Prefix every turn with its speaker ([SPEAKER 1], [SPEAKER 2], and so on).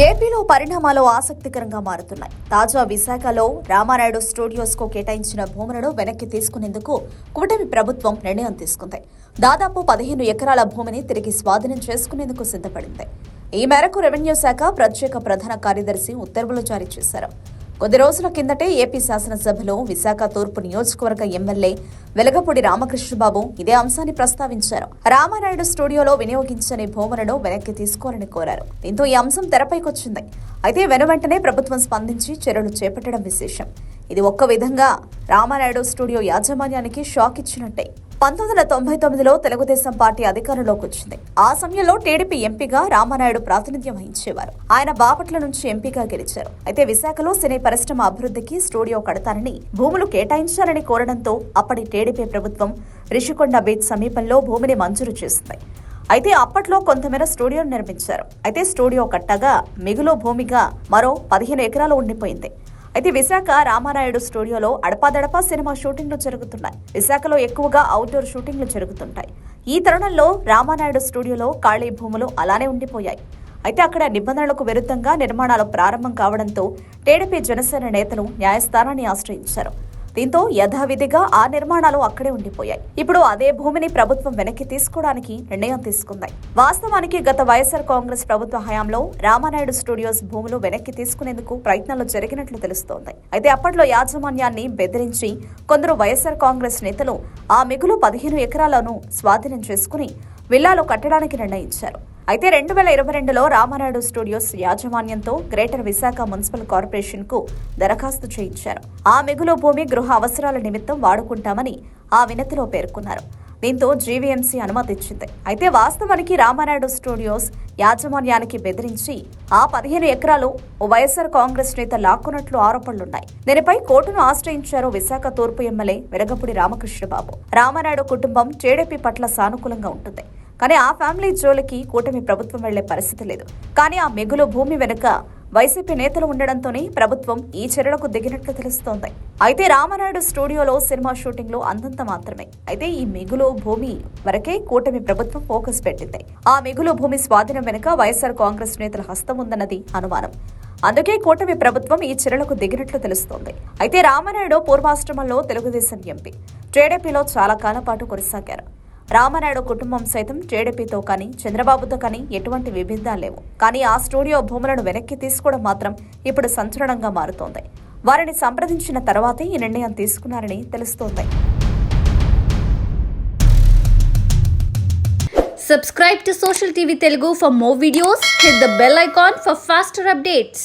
[SPEAKER 1] ఏపీలో పరిణామాలు ఆసక్తికరంగా మారుతున్నాయి. తాజా విశాఖలో రామానాయుడు స్టూడియోస్కు కేటాయించిన భూములను వెనక్కి తీసుకునేందుకు కూటమి ప్రభుత్వం నిర్ణయం తీసుకుంది. దాదాపు పదిహేను ఎకరాల భూమిని తిరిగి స్వాధీనం చేసుకునేందుకు సిద్ధపడింది. ఈ మేరకు రెవెన్యూ శాఖ ప్రత్యేక ప్రధాన కార్యదర్శి ఉత్తర్వులు జారీ చేశారు. కొద్ది రోజుల కిందటే ఏపీ శాసనసభలో విశాఖ తూర్పు నియోజకవర్గ ఎమ్మెల్యే వెలగపూడి రామకృష్ణబాబు ఇదే అంశాన్ని ప్రస్తావించారు. రామానాయుడు స్టూడియోలో వినియోగించని భూములను వెనక్కి తీసుకోవాలని కోరారు. దీంతో ఈ అంశం తెరపైకొచ్చింది. అయితే వెనువెంటనే ప్రభుత్వం స్పందించి చర్యలు చేపట్టడం విశేషం. ఇది ఒక్క విధంగా రామానాయుడు స్టూడియో యాజమాన్యానికి షాక్ ఇచ్చినట్టే. పంతొమ్మిది వందల తొంభై తొమ్మిదిలో తెలుగుదేశం పార్టీ అధికారంలోకి వచ్చింది. ఆ సమయంలో టీడీపీ ఎంపీగా రామానాయుడు ప్రాతినిధ్యం వహించేవారు. ఆయన బాపట్ల నుంచి ఎంపీగా గెలిచారు. అయితే విశాఖలో సినీ పరిశ్రమ అభివృద్ధికి స్టూడియో కడతానని భూములు కేటాయించాలని కోరడంతో అప్పటి టీడీపీ ప్రభుత్వం రిషికొండ బీచ్ సమీపంలో భూమిని మంజూరు చేసింది. అయితే అప్పట్లో కొంతమేర స్టూడియోను నిర్మించారు. అయితే స్టూడియో కట్టగా మిగులు భూమిగా మరో పదిహేను ఎకరాలు ఉండిపోయింది. అయితే విశాఖ రామారాయుడు స్టూడియోలో అడపాదడపా సినిమా షూటింగ్లు జరుగుతున్నాయి. విశాఖలో ఎక్కువగా అవుట్డోర్ షూటింగ్లు జరుగుతుంటాయి. ఈ తరుణంలో రామానాయుడు స్టూడియోలో ఖాళీ భూములు అలానే ఉండిపోయాయి. అయితే అక్కడ నిబంధనలకు విరుద్ధంగా నిర్మాణాలు ప్రారంభం కావడంతో టీడీపీ జనసేన నేతలు న్యాయస్థానాన్ని ఆశ్రయించారు. దీంతో యథావిధిగా ఆ నిర్మాణాలు అక్కడే ఉండిపోయాయి. ఇప్పుడు అదే భూమిని ప్రభుత్వం వెనక్కి తీసుకోవడానికి నిర్ణయం తీసుకుంది. వాస్తవానికి గత వైఎస్ఆర్ కాంగ్రెస్ ప్రభుత్వ హయాంలో రామానాయుడు స్టూడియోస్ భూములు వెనక్కి తీసుకునేందుకు ప్రయత్నాలు జరిగినట్లు తెలుస్తోంది. అయితే అప్పట్లో యాజమాన్యాన్ని బెదిరించి కొందరు వైఎస్ఆర్ కాంగ్రెస్ నేతలు ఆ మిగులు పదిహేను ఎకరాలను స్వాధీనం చేసుకుని విల్లాలు కట్టడానికి నిర్ణయించారు. అయితే రెండు వేల ఇరవై రెండులో రామానాయుడు స్టూడియోస్ యాజమాన్యంతో గ్రేటర్ విశాఖ మున్సిపల్ కార్పొరేషన్కు దరఖాస్తు చేయించారు. ఆ మిగులు భూమి గృహ అవసరాల నిమిత్తం వాడుకుంటామని ఆ వినతిలో పేర్కొన్నారు. దీంతో జీవీఎంసీ అనుమతిచ్చింది. అయితే వాస్తవానికి రామానాయుడు స్టూడియోస్ యాజమాన్యానికి బెదిరించి ఆ పదిహేను ఎకరాలు ఓ వైఎస్ఆర్ కాంగ్రెస్ నేత లాక్కున్నట్లు ఆరోపణలున్నాయి. దీనిపై కోర్టును ఆశ్రయించారు విశాఖ తూర్పు ఎమ్మెల్యే వెలగపూడి రామకృష్ణబాబు. రామానాయుడు కుటుంబం టీడీపీ పట్ల సానుకూలంగా ఉంటుంది. కానీ ఆ ఫ్యామిలీ జోలికి కూటమి ప్రభుత్వం వెళ్ళే పరిస్థితి లేదు. కానీ ఆ మిగులు భూమి వెనుక వైసీపీ నేతలు ఉండడంతోనే ప్రభుత్వం ఈ చర్యలకు దిగినట్లు తెలుస్తోంది. అయితే రామనాయుడు స్టూడియోలో సినిమా షూటింగ్లు అంతంత మాత్రమే. అయితే ఈ మిగులు భూమి వరకే కూటమి ప్రభుత్వం ఫోకస్ పెట్టింది. ఆ మిగులు భూమి స్వాధీనం వెనుక వైఎస్ఆర్ కాంగ్రెస్ నేతల హస్తం ఉందన్నది అనుమానం. అందుకే కూటమి ప్రభుత్వం ఈ చర్యలకు దిగినట్లు తెలుస్తోంది. అయితే రామనాయుడు పూర్వాశ్రమంలో తెలుగుదేశం ఎంపీ. టీడీపీలో చాలా కాలం పాటు కొనసాగారు. రామనాయుడు కుటుంబం సైతం టీడీపీతో కానీ చంద్రబాబుతో కానీ ఎటువంటి విభేదాలు లేవు కానీ ఆ స్టూడియో భూములను వెనక్కి తీసుకోవడం మాత్రం ఇప్పుడు సంచలనంగా మారుతోంది వారిని సంప్రదించిన తర్వాతే ఈ నిర్ణయం తీసుకున్నారని తెలుస్తోంది
[SPEAKER 2] Subscribe to Social TV Telugu for more videos. Hit the bell icon for faster updates.